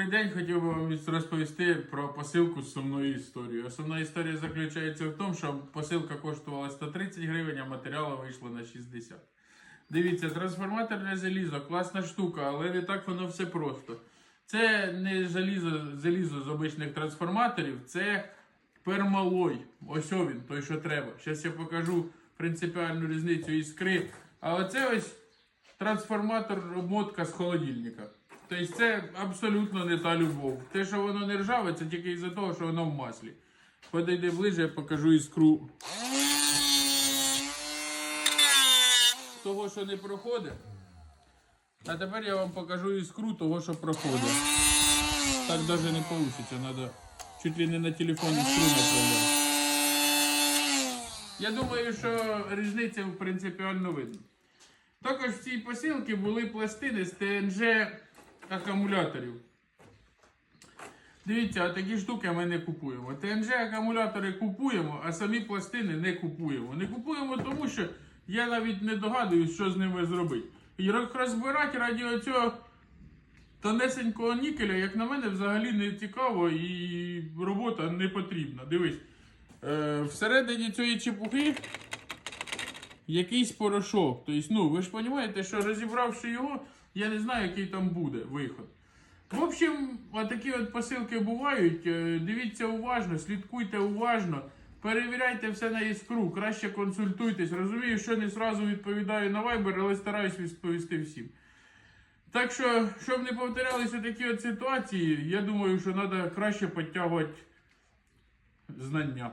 Добрий день, хотів би вам розповісти про посилку з сумною історією. Основна історія заключається в тому, що посилка коштувала 130 гривень, а матеріалу вийшло на 60. Дивіться, трансформаторне залізо, класна штука, але не так воно все просто. Це не залізо, залізо з обичних трансформаторів, це пермалой. Ось він, той, що треба. Зараз я покажу принципіальну різницю іскри. А оце ось трансформатор обмотка з холодильника. Тобто це абсолютно не та любов. Те, що воно не ржаве, це тільки із-за того, що воно в маслі. Подойди ближче, я покажу іскру. Того, що не проходить. А тепер я вам покажу іскру того, що проходить. Так навіть не вийде, треба чуть ли не на телефон іскру направляти. Я думаю, що різниця принципіально видно. Також в цій посилці були пластини з ТНЖ акумуляторів. Дивіться, такі штуки ми не купуємо. ТНЖ акумулятори купуємо, а самі пластини не купуємо. Не купуємо, тому що я навіть не догадуюсь, що з ними зробити. І роз- розбирати раді цього тонесенького нікеля, як на мене, взагалі не цікаво і робота не потрібна. Дивись, е, всередині цієї чепухи якийсь порошок. Тобто, ну, ви ж розумієте, що розібравши його, я не знаю, який там буде виход. В общем, отакі от посилки бувають. Е, Дивіться уважно, слідкуйте уважно, перевіряйте все на іскру, краще консультуйтесь. Розумію, що не зразу відповідаю на Viber, але стараюсь відповісти всім. Так що, щоб не повторялися такі от ситуації, я думаю, що треба краще підтягувати знання.